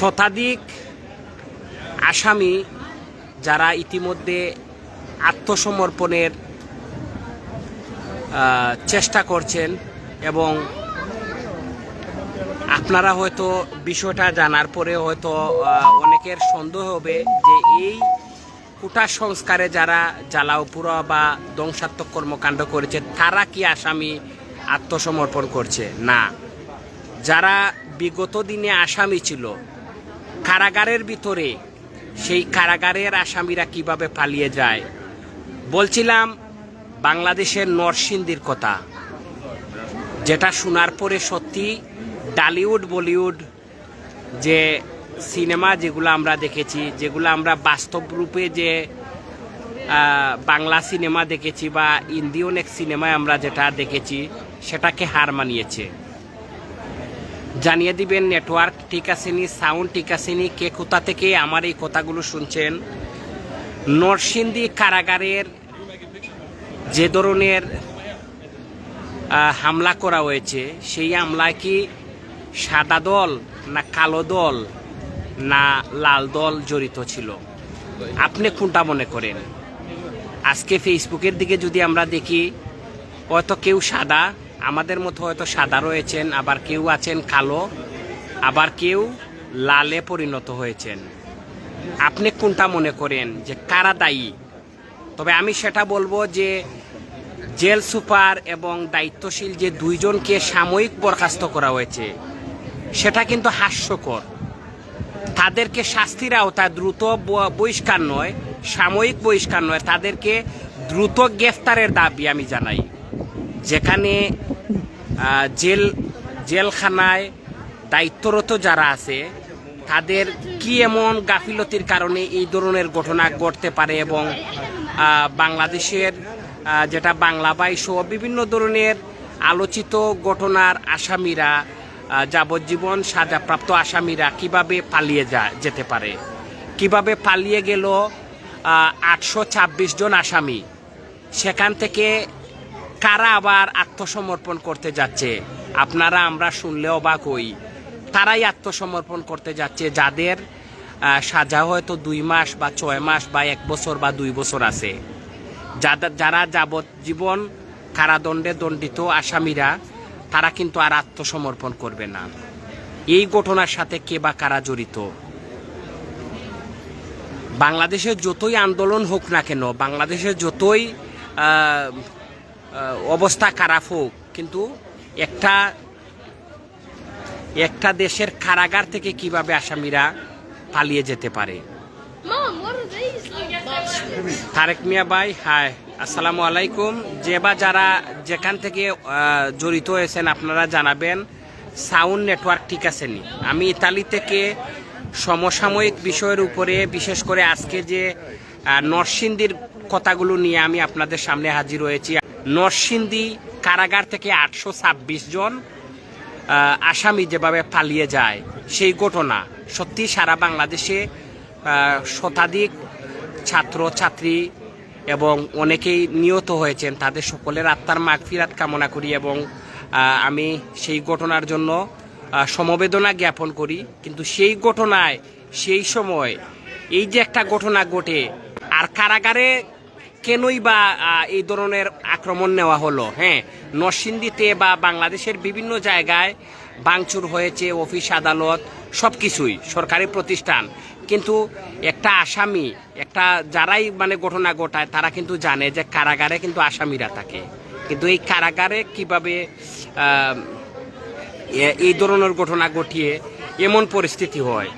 শতাধিক আসামি যারা ইতিমধ্যে আত্মসমর্পণের চেষ্টা করছেন এবং আপনারা হয়তো বিষয়টা জানার পরে হয়তো অনেকের সন্দেহ হবে যে এই কুটা সংস্কারে যারা জ্বালাও পুরা বা ধ্বংসাত্মক কর্মকাণ্ড করেছে, তারা কি আসামি আত্মসমর্পণ করছে? না। যারা বিগত দিনে আসামি ছিল কারাগারের ভিতরে সেই কারাগারের আসামিরা কীভাবে পালিয়ে যায়? বলছিলাম, বাংলাদেশের নরসিংদীর কথা। যেটা শোনার পরে সত্যি ডালিউড বলিউড যে সিনেমা যেগুলো আমরা দেখেছি, যেগুলো আমরা বাস্তব রূপে যে বাংলা সিনেমা দেখেছি বা ইন্ডিয়ান অনেক সিনেমায় আমরা যেটা দেখেছি, সেটাকে হার মানিয়েছে। জানিয়ে দিবেন, নেটওয়ার্ক ঠিক আসেনি, সাউন্ড ঠিক আসেনি, কে কোথা থেকে আমার এই কথাগুলো শুনছেন? নরসিংদী কারাগারের যে ধরনের হামলা করা হয়েছে, সেই হামলায় কি সাদা দল না কালো দল না লাল দল জড়িত ছিল? আপনি কোনটা মনে করেন? আজকে ফেসবুকের দিকে যদি আমরা দেখি, হয়তো কেউ সাদা আমাদের মতো হয়তো সাদা রয়েছেন, আবার কেউ আছেন কালো, আবার কেউ লালে পরিণত হয়েছেন। আপনি কোনটা মনে করেন যে কারা দায়ী? তবে আমি সেটা বলব যে জেল সুপার এবং দায়িত্বশীল যে দুইজনকে সাময়িক বরখাস্ত করা হয়েছে, সেটা কিন্তু হাস্যকর। তাদেরকে শাস্তির আওতায় দ্রুত বহিষ্কার নয়, সাময়িক বহিষ্কার নয়, তাদেরকে দ্রুত গ্রেফতারের দাবি আমি জানাই। যেখানে জেল, জেলখানায় দায়িত্বরত যারা আছে, তাদের কি এমন গাফিলতির কারণে এই ধরনের ঘটনা ঘটতে পারে এবং বাংলাদেশের যেটা বাংলা বাই সহ বিভিন্ন ধরনের আলোচিত ঘটনার আসামিরা যাবজ্জীবন সাজাপ্রাপ্ত আসামিরা কীভাবে পালিয়ে যা, যেতে পারে? কীভাবে পালিয়ে গেল আটশো ছাব্বিশ জন আসামি? সেখান থেকে কারা আবার আত্মসমর্পণ করতে যাচ্ছে? আপনারা, আমরা শুনলে অবাক হই। তারাই আত্মসমর্পণ করতে যাচ্ছে, যাদের সাজা হয়তো দুই মাস বা ছয় মাস বা এক বছর বা দুই বছর আছে। যাদের যারা যাবজ্জীবন কারাদণ্ডে দণ্ডিত আসামিরা, তারা কিন্তু আর আত্মসমর্পণ করবে না। এই ঘটনার সাথে কে বা কারা জড়িত? বাংলাদেশের যতই আন্দোলন হোক না কেন, বাংলাদেশের যতই অবস্থা খারাপ হোক কিন্তু একটা একটা দেশের কারাগার থেকে কীভাবে আসামিরা পালিয়ে যেতে পারে? তারেক মিয়া ভাই হাই আসসালামু আলাইকুম। যে বা যারা যেখান থেকে জড়িত হয়েছেন আপনারা জানাবেন সাউন্ড নেটওয়ার্ক ঠিক আছে নি আমি ইতালি থেকে সমসাময়িক বিষয়ের উপরে বিশেষ করে আজকে যে নরসিংদীর কথাগুলো নিয়ে আমি আপনাদের সামনে হাজির হয়েছি। নরসিংদী কারাগার থেকে আটশো ছাব্বিশ জন আসামি যেভাবে পালিয়ে যায়, সেই ঘটনা সত্যি সারা বাংলাদেশে শতাধিক ছাত্র, ছাত্রী এবং অনেকেই নিহত হয়েছেন। তাদের সকলের আত্মার মাগফিরাত কামনা করি এবং আমি সেই ঘটনার জন্য সমবেদনা জ্ঞাপন করি। কিন্তু সেই ঘটনায়, সেই সময় এই যে একটা ঘটনা ঘটে, আর কারাগারে কেনই বা এই ধরনের আক্রমণ নেওয়া হলো? হ্যাঁ নরসিংদীতে বা বাংলাদেশের বিভিন্ন জায়গায় ভাঙচুর হয়েছে, অফিস আদালত সব কিছুই সরকারি প্রতিষ্ঠান। কিন্তু একটা আসামি, একটা যারাই মানে ঘটনা ঘটায়, তারা কিন্তু জানে যে কারাগারে কিন্তু আসামিরা থাকে। কিন্তু এই কারাগারে কীভাবে এই ধরনের ঘটনা ঘটিয়ে এমন পরিস্থিতি হয়?